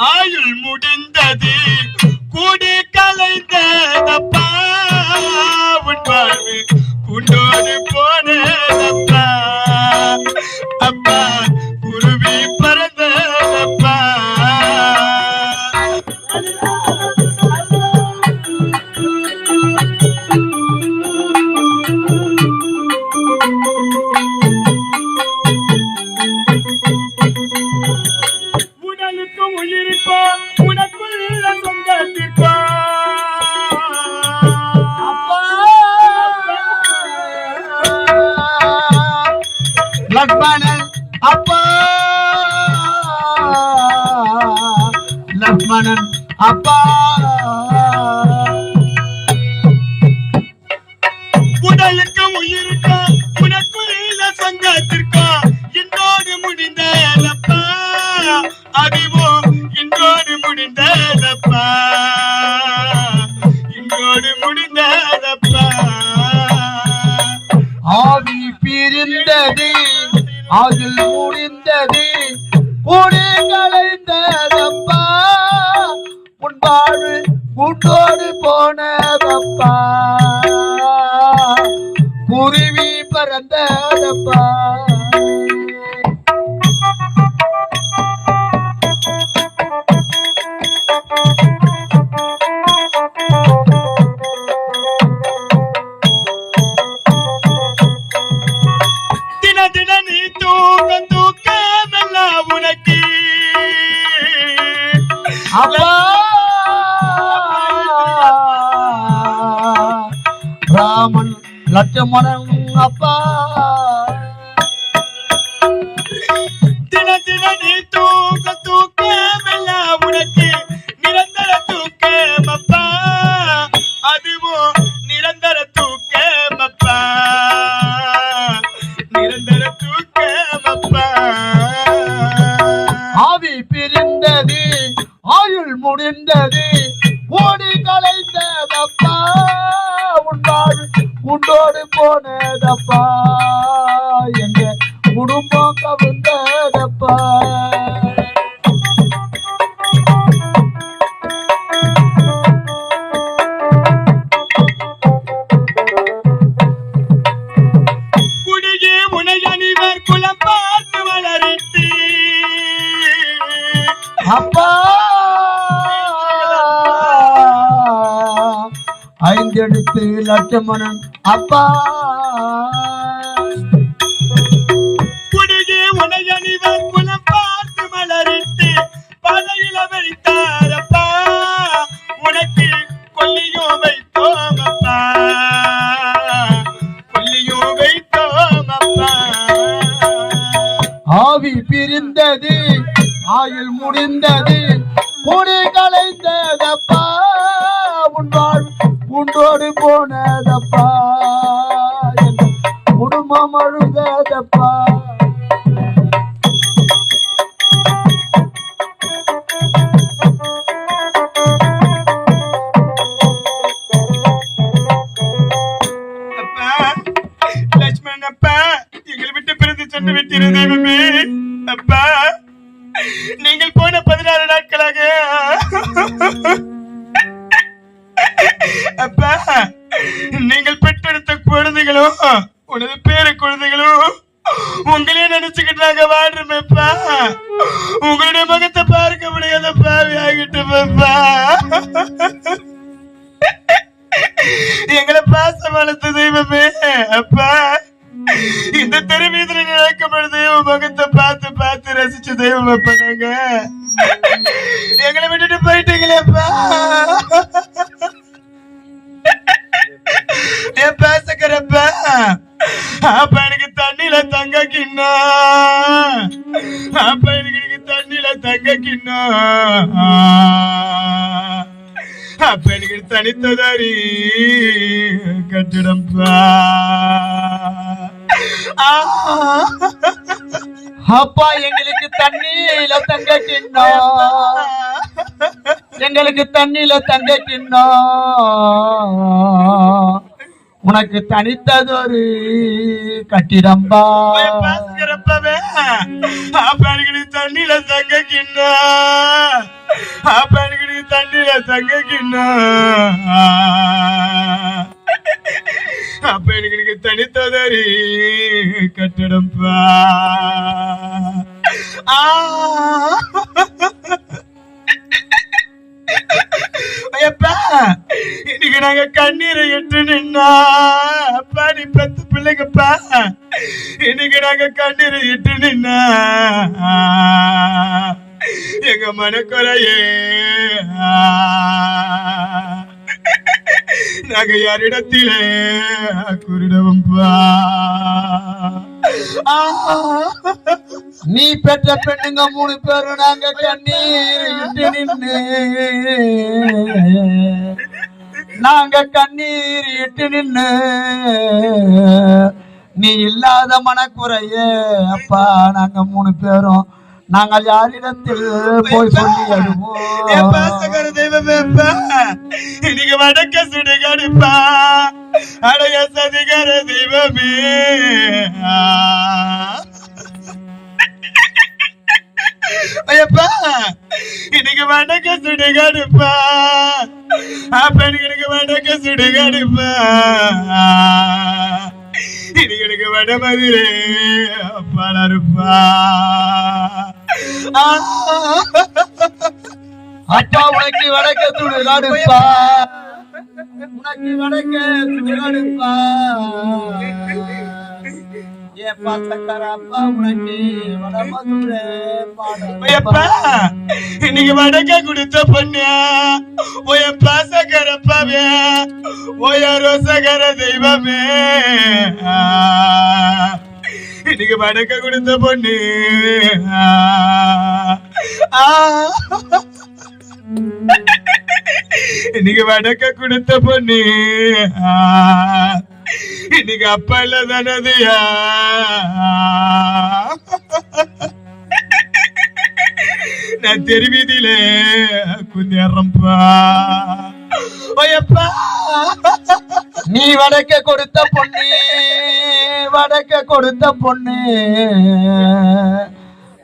ஆயுள் முடிந்தது. கூடி கலைந்ததப்பா. உன் வாழ்வு குண்டோடு போ லக்ஷ்மணன் அப்பா! லக்மணன் அப்பா! உடலுக்கும் உயிருக்கோ உனக்குள்ள சங்கத்திற்கும் என்னோடு முடிந்ததப்பா அதுவோ இன்றோடு ஆயுள் முடிந்தது கூடி கலைந்ததப்பா. உன்பாடு கூட்டோடு போனதப்பா. குருவி பறந்ததப்பா. ஐந்தெடுத்து லட்சுமணன் அப்பா! குடியே உனை அணிவர் குலம் பார்த்து மலரிட்டு பதையில வைத்தாரப்பா உனக்கு கொல்லியோ வைத்தோமப்பா. கொல்லியோ வைத்தோமப்பா. ஆவி பிரிந்தது ஆயுள் முடிந்தது கொடி கலைந்ததப்பா. உனது பேர குழந்தைகளும் உங்களே நினைச்சுக்கிட்டு நாங்க வாடுறோமேப்பா உங்களுடைய முகத்தை பார்க்க முடியாத பாவி ஆகிட்டோமேப்பா எங்களை பாசம் வளர்த்த தெய்வமே அப்பா. இந்த தெருவீதியில் நடக்கும் பொழுது உன் முகத்தை பார்த்து பார்த்து ரசிச்ச தெய்வம் அப்பா பெண்கள் தனித்ததறி கட்டிடம் அப்பா எங்களுக்கு தண்ணியில தங்க கிண்ணம். எங்களுக்கு தண்ணியில தங்க கிண்ணம். உனக்கு தனித்ததொரு கட்டிடம்பா. பாசுகிறப்பவே அப்ப எனக்கு தண்ணியில தங்க கிண்ணா தங்க கிண்ணா அப்ப எனக்கு எனக்கு தனித்ததறி கட்டடம்பா. நாங்க கண்ணீரை எட்டு நின்னா அப்பா நீ பத்து பிள்ளைங்கப்பா. இன்னைக்கு நாங்க கண்ணீரை எட்டு நின்னா எங்க மனக்குறையே நாங்க யாரிடத்திலே குருடவம்பா நீ பெற்ற பெண்ணுங்க மூணு பேரும் நாங்க கண்ணீர் இட்டு நின்று நாங்க கண்ணீர் இட்டு நின்னு நீ இல்லாத மனக்குறைய அப்பா நாங்க மூணு பேரும் நாங்கள் யாரிடத்தில் போய் சொல்லி அழுவோம் தெய்வமேப்பா இன்னைக்கு வடக்க சுடுகடுப்பா அடைய சதிகர தெய்வமே. ஐயப்பா இன்னைக்கு வடக்க சுடுகடுப்பா. அப்ப எனக்கு வடக்க சுடுகடுப்பா. இன்னைக்கு எனக்கு வட மதுரே. பலருப்பா அப்பா உனக்கு வடக்க சுடுகாடுப்பா. உனக்கு வடக்க சுடுகாடுப்பா. இன்னைக்கு வடக்க கொடுத்த பொண்ணு ஓய பாசகரப்பாவே ஓய ரோசகர தெய்வமே இன்னைக்கு வடக்க கொடுத்த பொண்ணு இன்னைக்கு வடக்க கொடுத்த பொண்ணு இன்னைக்கு அப்பா இல்ல தானதையா? நான் தெருவீதியிலே குந்தேறம்பா ஓயப்பா நீ வடக்க கொடுத்த பொண்ணு வடக்க கொடுத்த பொண்ணு.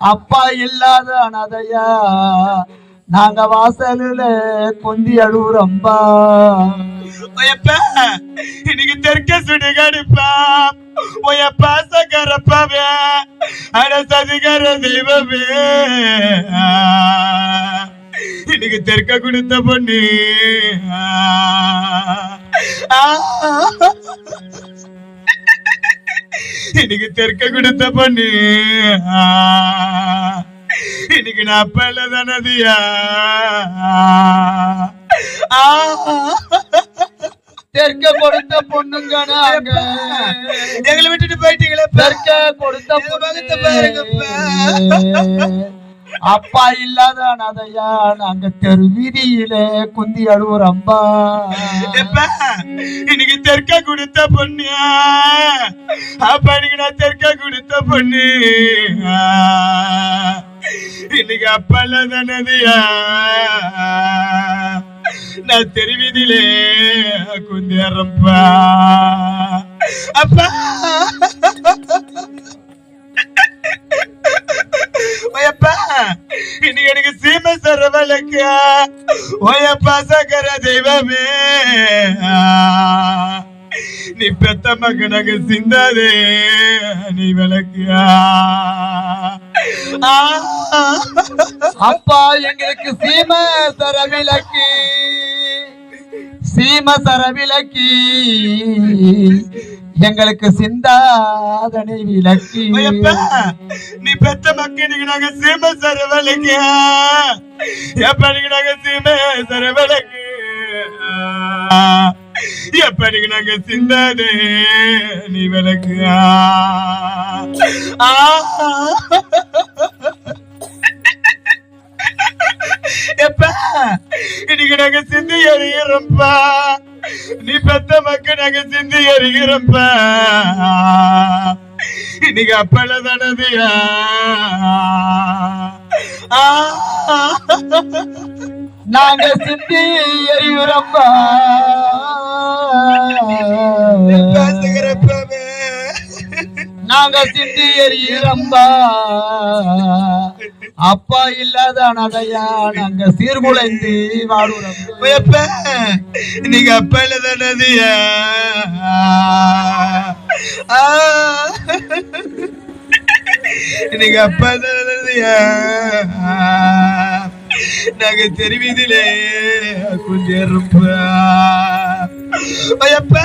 அப்பா இல்லாத அனதையா நாங்க வாசலில குந்தி அழுவுறம்பா ஓயப்பா இன்னைக்கு தெற்க சுடுகாடுப்பா ஓயப்பா சக்கரப்பாவே அட சதிகர தெய்வமே இன்னைக்கு தெற்க கொடுத்த பொண்ணு ஆ. இன்னைக்கு தெற்க கொடுத்த பொண்ணு ஆ. இன்னைக்கு நான் அப்பல தானதியா தெற்க கொடுத்த பொண்ணுங்க நாங்க. எங்களை விட்டுட்டு போயிட்டீங்களே தெற்க கொடுத்த முகத்தை பாருங்கப்பா. அப்பா இல்லாத அனதையா நாங்க தெரு வீதியில குந்தி அழுவுறம்பா எப்பா, இன்னைக்கு தெற்க கொடுத்த பொண்ணு. அப்ப இன்னைக்கு நான் தெற்க கொடுத்த பொண்ணு. இன்னைக்கு அப்பல்ல தானதையா நான் தெருவீதியிலே குந்தேறப்பா அப்பா. ஓயப்பா இன்னைக்கு எனக்கு சீம சரவலக்கா ஓயப்பா சக்கர தெய்வமே. நீ பெத்த மகனக சிந்தாதே நீ விளக்கியா? அப்பா எங்களுக்கு சீம சரவிலக்கு சீம சரவிலக்கி எங்களுக்கு சிந்தாதனை விளக்கி. நீ பெத்த மக்களுக்கு நாங்க சீம சரவலக்கியா எப்படிக்கு நாங்க சீம சரவலக்கு எப்படி நாங்க சிந்தனே நீ விளக்கியா? எப்பா இன்னைக்கு நாங்க சிந்தி எறிகிறோம்ப்பா நீ பெத்த மக்கள் நாங்க சிந்தி எறிகிறோம்ப்பா இன்னைக்கு அப்பல தனதியா? நாங்க சிந்தி எறிகிறப்பா நாங்க சிந்தி எறிகிறப்பா அப்பா இல்லாத அனதையா நாங்க சீர்குலைந்து வாடுறோம். நீங்க அப்பா இல்ல தானதியா நீங்க அப்பா தானதியா நாங்க தெரிவிதிலே கொஞ்சம் எப்ப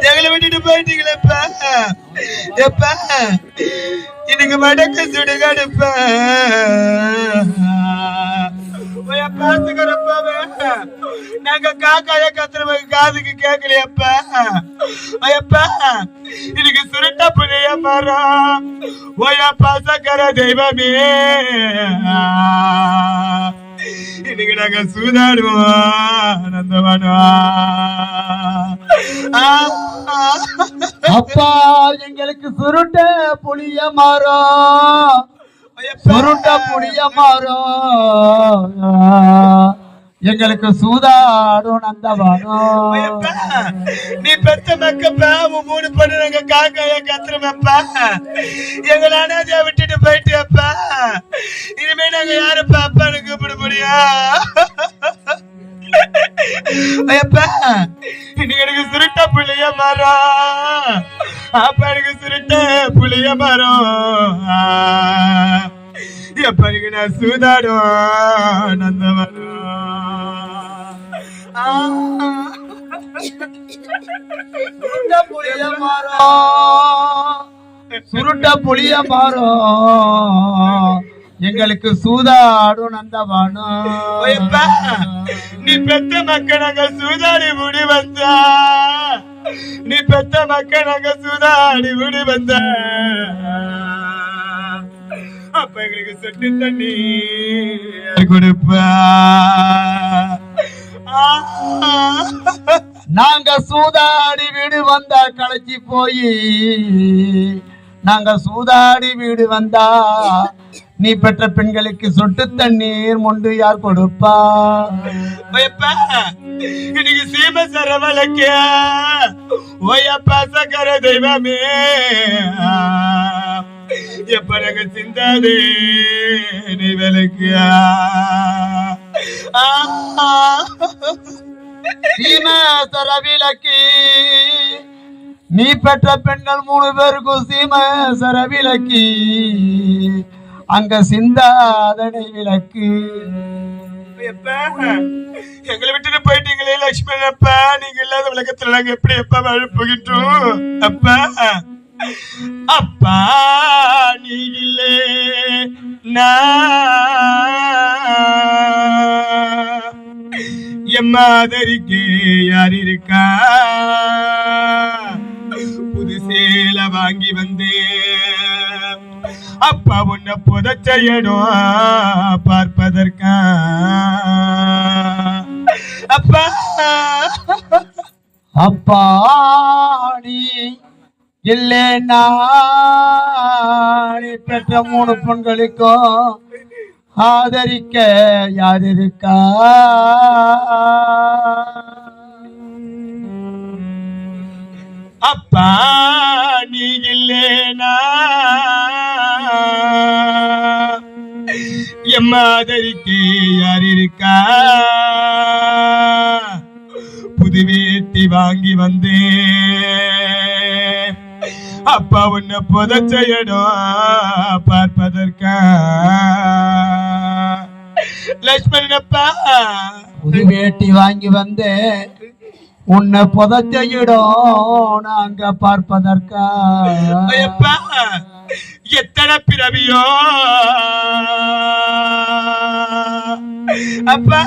எங்களை விட்டுட்டு போயிட்டீங்களேப்ப. எப்ப இன்னைக்கு மடக்க சுடுகாடுப்ப. பாத்துக்கிறப்பாவே நாங்க காக்காய கத்துறவ காதுக்கு கேட்கலையப்பா ஐயப்பா இன்னைக்கு சுருட்ட புதைய மரம் ஓயா பாசக்கர தெய்வமே. இன்னைக்கு நாங்க சூதாடுவோம் நந்தவனா அப்பா எங்களுக்கு சுருட்ட புளிய மரம் சுருட்ட புளிய மரம் எங்களுக்கு சூதாடும் நந்தவனம் ஐயப்பா, நீ பெத்த மக்கப்பா உன் மூணு பொண்ணு நாங்க காக்காய கத்துறமப்பா எங்களை அனாதையா விட்டுட்டு போயிட்டியப்பா இனிமே நாங்க யாருப்பா அப்பான்னு கூப்பிட முடியும்? ஐயப்பா இன்னைக்கு எனக்கு சுருட்ட புளிய மரம் அப்பா எனக்கு சுருட்ட புளிய மரம் எப்ப எனக்கு நான் சூதாடும் நந்தவனம் சுருட்ட புளிய மரம் சுருட்ட புளிய மரம் எங்களுக்கு சூதாடும் நந்தவனம் நீ பெத்த மக்க நாங்க சூதாடி முடி வந்தா. நீ பெத்த மக்க நாங்க சூதாடி முடி வந்தா. அப்ப எங்களுக்கு சொட்டு தண்ணி கொடுப்பா. நாங்க சூதாடி வீடு வந்தா களைச்சி போய். நாங்க சூதாடி வீடு வந்தா நீ பெற்ற பெண்களுக்கு சொட்டு தண்ணீர் மொண்டு யார் கொடுப்பா? இன்னைக்கு சீம சரவலக்கிய ஓயப்பா சக்கர தெய்வமே. எப்ப நாங்க சிந்தாதே நீ விளக்கியா சீமேசர விளக்கி நீ பெற்ற பெண்கள் மூணு பேருக்கும் சீமேசர விளக்கி அங்க சிந்தாதனை விளக்கு. எங்களை விட்டுட்டு போயிட்டீங்களே லட்சுமணன் அப்பா நீங்க இல்லாத உலகத்துல நாங்க எப்படி எப்ப வாழ போகிட்டோம் அப்பா? அப்பா நீ இல்லே நான் எம்மாதரிக்கு யார் இருக்கா? புது சேலை வாங்கி வந்தேன். அப்பா உன்னை புதைச்சையடும் பார்ப்பதற்கா? அப்பா. அப்பா நீ இல்லைன்னா நீ பெற்ற மூணு பெண்களுக்கும் ஆதரிக்க யார் இருக்கா? அப்பா நீ எம்மாதரிக்கு யார் இருக்கா புது வேட்டி வாங்கி வந்தேன். அப்பா உன்னை புதைச்ச இடம் பார்ப்பதற்கா? லட்சுமணன் அப்பா புது வேட்டி வாங்கி வந்து உன்னை புதைச்ச இடம் நாங்க பார்ப்பதற்கா? எத்தனை பிறவியோ அப்பா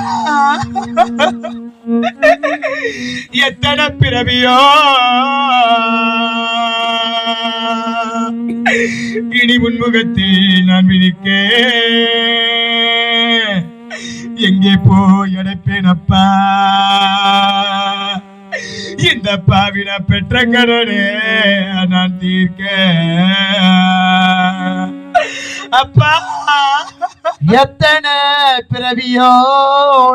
எத்தனை பிறவியோ இனி உன்முகத்தில் நான் விழிக்க எங்கே போய் அடைப்பேன் அப்பா இந்த பாவின பெற்றங்களோடே நான் தீர்க்க. அப்பா. எத்தனை பிறவியோ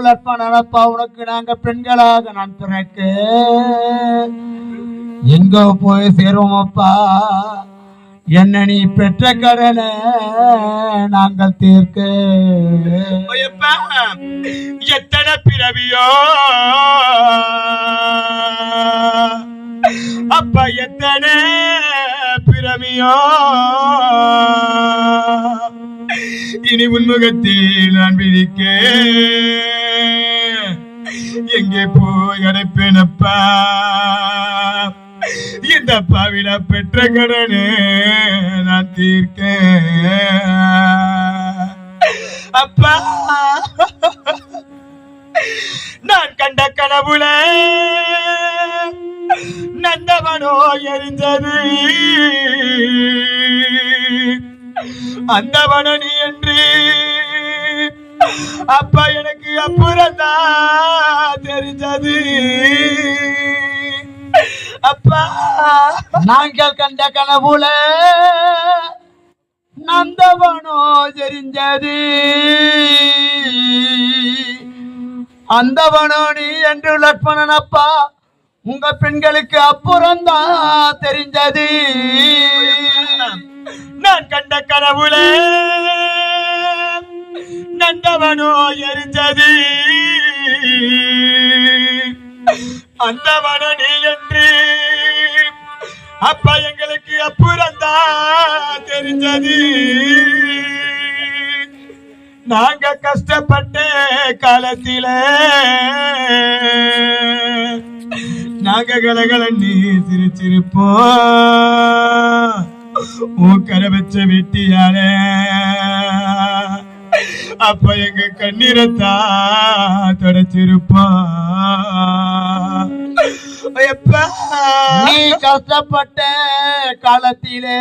லட்பணப்பா உனக்கு நாங்க பெண்களாக நான் பிறக்க. எங்க போய் சேருவோமப்பா என்ன நீ பெற்ற கடனை நாங்கள் தீர்க்க. எத்தனை பிறவியோ? அப்பா எத்தனை பிறவியோ? இனி உன்முகத்தில் நான் விழிக்க எங்கே போய் அடைப்பேனப்பா? இந்த பாவிட பெற்ற கடனே நான் தீர்க்க அப்பா. நான் கண்ட கனவுல நந்தவனோ எரிஞ்சது அந்த நீ என்று. அப்பா எனக்கு அப்புறம்தான் தெரிஞ்சது. அப்பா. நாங்கள் கண்ட கனவுல நந்தவனோ தெரிஞ்சது அந்தவனோ நீ என்று லட்சணன் அப்பா உங்க பெண்களுக்கு அப்புறம்தான் தெரிஞ்சது நான் கண்ட கனவுல நந்தவனோ எரிஞ்சது. அந்த வனனி என்று அப்பா எங்களுக்கு அப்புறம்தான் தெரிஞ்சது. நாங்க கஷ்டப்பட்ட காலத்தில நாங்க கலகலன்னு சிரிச்சிருப்போம் மூக்கரை வச்ச வெட்டியால அப்ப எங்க கண்ணீரத்தா தொடச்சிருப்போம் எப்பா நீ கஷ்டப்பட்ட காலத்திலே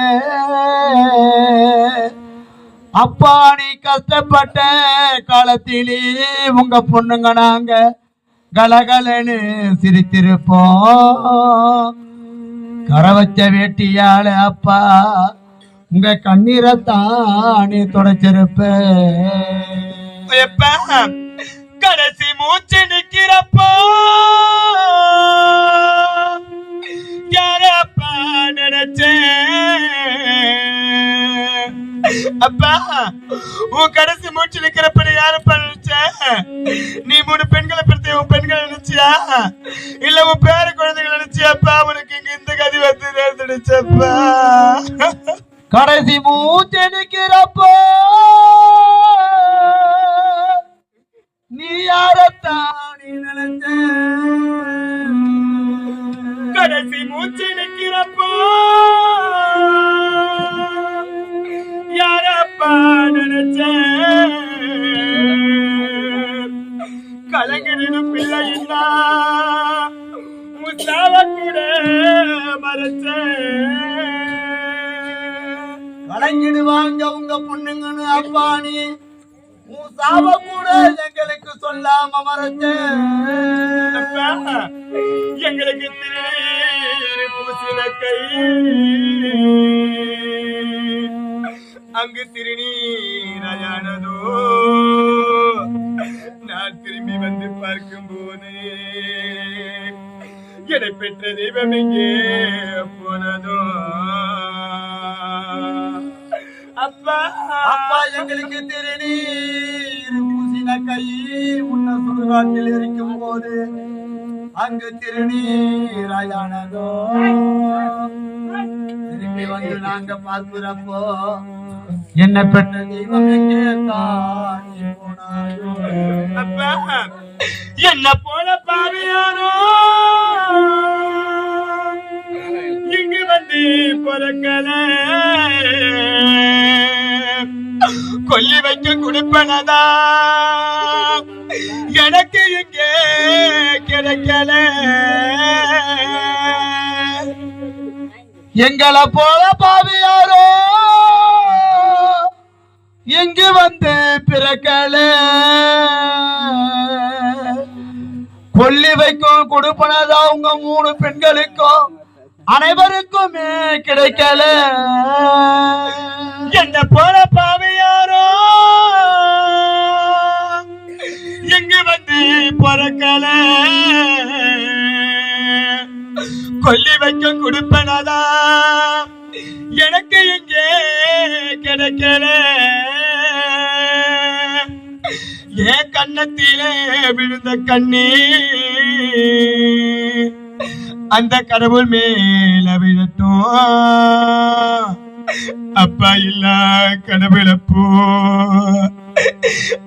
அப்பா நீ கஷ்டப்பட்ட காலத்திலே உங்க பொண்ணுங்க நாங்க கலகலன்னு சிரித்திருப்போம். கரை வச்ச வேட்டியால அப்பா உங்க கண்ணீரைத்தான் நீ தொடச்சிருப்ப. எப்ப? கடைசி மூச்சு நிக்கிறப்போ. அப்பா உன் கடைசி மூச்சு நிக்கிறப்ப நீ நினைச்ச நீ மூணு பெண்களை பத்தி உன் பெண்களை நினைச்சியா இல்ல உன் பேர குழந்தைகளை நினைச்சியாப்பா உனக்கு இங்க இந்த கதி வந்து நேர்ந்துடுச்சப்பா கடைசி மூச்சு நிக்கிறப்போ நீ யாரத்தான் நினைச்ச? கடைசி மூச்சு யாரப்பா நினைச்ச கலங்கிடும் பிள்ளையின்னா முசாவ கூட மறைச்ச கலங்கிடுவாங்க உங்க பொண்ணுங்கன்னு அப்பா நீ உன் சாவ கூட எங்களுக்கு சொல்லாம மறந்து எங்களுக்கு பூசின கை அங்கு திருநீரானதோ நான் திரும்பி வந்து பார்க்கும் போது என்னை பெற்ற தெய்வம் எங்கே போனதோ. அப்பா. அப்பா எங்களுக்கு திருநீர் பூசின கை உன்ன சுடுகாட்டில் இருக்கும் போது அங்கு திருநீராயானதோ திரும்பி வந்து நாங்க பார்க்கிறப்போ என்ன பெற்ற தெய்வம் எங்கே தாண்டி போனாயோ. அப்பா, என்ன போல வந்து பிறக்கல கொல்லி வைக்க கொடுப்பனதா? எனக்கு இங்கே கிடைக்கல. எங்களை போல பாவியாரோ இங்கு வந்து பிறக்கல. கொல்லி வைக்கும் கொடுப்பனதா உங்க மூணு பெண்களுக்கும்? அனைவருக்குமே கிடைக்கல. என்ன போல பாவையாரோ? இங்கு வந்து பிறக்கல? கொல்லி வைக்க கொடுப்பனதா? எனக்கு இங்கே கிடைக்கல? என் கண்ணத்திலே விழுந்த கண்ணீர். அந்த கடவுள் மேல விழட்டும். அப்பா இல்ல கடவுளப்போ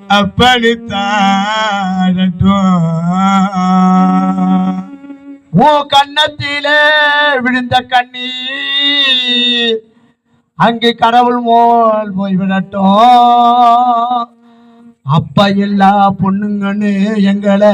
அப்பனு தாழட்டும் ஓ கண்ணத்திலே விழுந்த கண்ணீர் அங்கே கடவுள் மோல் போய் விடட்டும் அப்பா எல்லா பொண்ணுங்கன்னு எங்களை